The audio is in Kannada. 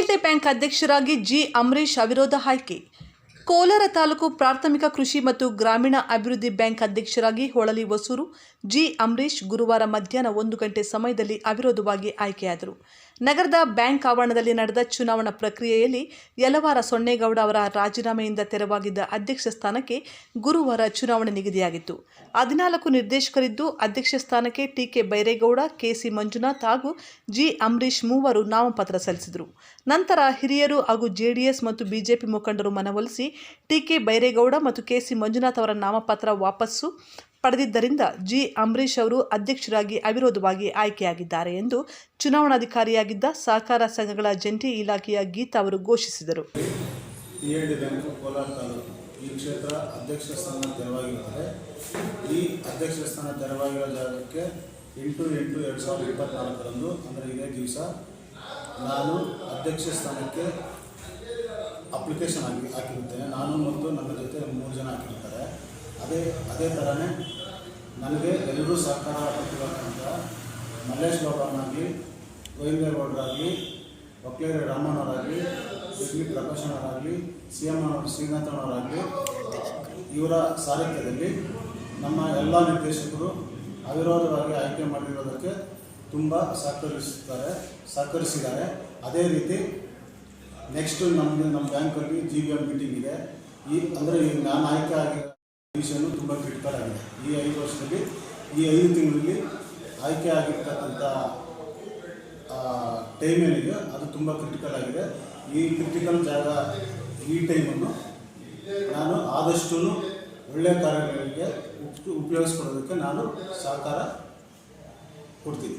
ರಿಯಲ್ಟಿ ಬ್ಯಾಂಕ್ ಅಧ್ಯಕ್ಷರಾಗಿ ಜಿ. ಅಮರೀಶ್ ಅವಿರೋಧ ಆಯ್ಕೆ. ಕೋಲಾರ ತಾಲೂಕು ಪ್ರಾಥಮಿಕ ಕೃಷಿ ಮತ್ತು ಗ್ರಾಮೀಣ ಅಭಿವೃದ್ಧಿ ಬ್ಯಾಂಕ್ ಅಧ್ಯಕ್ಷರಾಗಿ ಹೊಳಲಿ ಹೊಸೂರು, ಜಿ. ಅಮರೀಶ್ ಗುರುವಾರ ಮಧ್ಯಾಹ್ನ ಒಂದು ಗಂಟೆ ಸಮಯದಲ್ಲಿ ಅವಿರೋಧವಾಗಿ ಆಯ್ಕೆಯಾದರು. ನಗರದ ಬ್ಯಾಂಕ್ ಆವರಣದಲ್ಲಿ ನಡೆದ ಚುನಾವಣಾ ಪ್ರಕ್ರಿಯೆಯಲ್ಲಿ ಯಲವಾರ ಸೊನ್ನೇಗೌಡ ಅವರ ರಾಜೀನಾಮೆಯಿಂದ ತೆರವಾಗಿದ್ದ ಅಧ್ಯಕ್ಷ ಸ್ಥಾನಕ್ಕೆ ಗುರುವಾರ ಚುನಾವಣೆ ನಿಗದಿಯಾಗಿತ್ತು. ಹದಿನಾಲ್ಕು ನಿರ್ದೇಶಕರಿದ್ದು ಅಧ್ಯಕ್ಷ ಸ್ಥಾನಕ್ಕೆ ಟಿಕೆ ಬೈರೇಗೌಡ, ಕೆಸಿ ಮಂಜುನಾಥ್ ಹಾಗೂ ಜಿ. ಅಂಬರೀಶ್ ಮೂವರು ನಾಮಪತ್ರ ಸಲ್ಲಿಸಿದರು. ನಂತರ ಹಿರಿಯರು ಹಾಗೂ ಜೆಡಿಎಸ್ ಮತ್ತು ಬಿಜೆಪಿ ಮುಖಂಡರು ಮನವೊಲಿಸಿ ಟಿಕೆ ಬೈರೇಗೌಡ ಮತ್ತು ಕೆಸಿ ಮಂಜುನಾಥ್ ಅವರ ನಾಮಪತ್ರ ವಾಪಸ್ಸು ಪಡೆದಿದ್ದರಿಂದ ಜಿ. ಅಂಬರೀಶ್ ಅವರು ಅಧ್ಯಕ್ಷರಾಗಿ ಅವಿರೋಧವಾಗಿ ಆಯ್ಕೆಯಾಗಿದ್ದಾರೆ ಎಂದು ಚುನಾವಣಾಧಿಕಾರಿಯಾಗಿದ್ದ ಸಹಕಾರ ಸಂಘಗಳ ಜಂಟಿ ಇಲಾಖೆಯ ಗೀತಾ ಅವರು ಘೋಷಿಸಿದರು. ಈ ಕ್ಷೇತ್ರ ಅಧ್ಯಕ್ಷ ಸ್ಥಾನ ತೆರವಾಗಿರುತ್ತದೆ. ಈ ಅಧ್ಯಕ್ಷ ಸ್ಥಾನ ತೆರವಾಗಿರೋ ಜಾಗಕ್ಕೆ ಎಂಟು ಎಂಟು ಎರಡು ಸಾವಿರದ ಇಪ್ಪತ್ತ್ನಾಲ್ಕರಂದು ಅಂದರೆ ಇದೇ ದಿವಸ, ನಾನು ಅಧ್ಯಕ್ಷ ಸ್ಥಾನಕ್ಕೆ ಅಪ್ಲಿಕೇಶನ್ ಹಾಕಿ ಹಾಕಿರುತ್ತೇನೆ. ನಾನು ಮತ್ತು ನನ್ನ ಜೊತೆ ಮೂರು ಜನ ಹಾಕಿರ್ತಾರೆ. ಅದೇ ಅದೇ ಥರನೇ ನನಗೆ ಎಲ್ಲರೂ ಸಹಕಾರ ಕೊಟ್ಟಿರತಕ್ಕಂಥ ಮಲ್ಲೇಶ್ ಗೌಡರನ್ನಾಗಲಿ ಗೋವಿಂದೇಗೌಡರಾಗಲಿ ಒಕ್ಕೇರಿ ರಾಮಣ್ಣವರಾಗಲಿ ಎಸ್ ವಿ ಪ್ರಕಾಶನವರಾಗಲಿ, ಸಿ ಎಂ ಶ್ರೀನಾಥನವರಾಗಲಿ, ಇವರ ಸಾರಥ್ಯದಲ್ಲಿ ನಮ್ಮ ಎಲ್ಲ ನಿರ್ದೇಶಕರು ಅವಿರೋಧವಾಗಿ ಆಯ್ಕೆ ಮಾಡಿರೋದಕ್ಕೆ ತುಂಬ ಸಹಕರಿಸುತ್ತಾರೆ, ಸಹಕರಿಸಿದ್ದಾರೆ. ಅದೇ ರೀತಿ ನೆಕ್ಸ್ಟ್ ನಮ್ಮದು ನಮ್ಮ ಬ್ಯಾಂಕಲ್ಲಿ ಜಿ ಬಿ ಎಂ ಮೀಟಿಂಗ್ ಇದೆ. ಈ, ಅಂದರೆ ಈಗ ನಾನು ಆಯ್ಕೆ ಆಗಿರೋ ವಿಷಯನೂ ತುಂಬ ಕ್ರಿಟಿಕಲ್ ಆಗಿದೆ. ಈ ಐದು ವರ್ಷದಲ್ಲಿ, ಈ ಐದು ತಿಂಗಳಲ್ಲಿ ಆಯ್ಕೆ ಆಗಿರ್ತಕ್ಕಂಥ ಟೈಮ್ ಏನಿದೆ ಅದು ತುಂಬ ಕ್ರಿಟಿಕಲ್ ಆಗಿದೆ. ಈ ಕ್ರಿಟಿಕಲ್ ಜಾಗ, ಈ ಟೈಮನ್ನು ನಾನು ಆದಷ್ಟು ಒಳ್ಳೆಯ ಕಾರ್ಯಗಳಿಗೆ ಉಪ್- ಉಪಯೋಗಿಸ್ಕೊಳ್ಳೋದಕ್ಕೆ ನಾನು ಸಹಕಾರ ಕೊಡ್ತೀನಿ.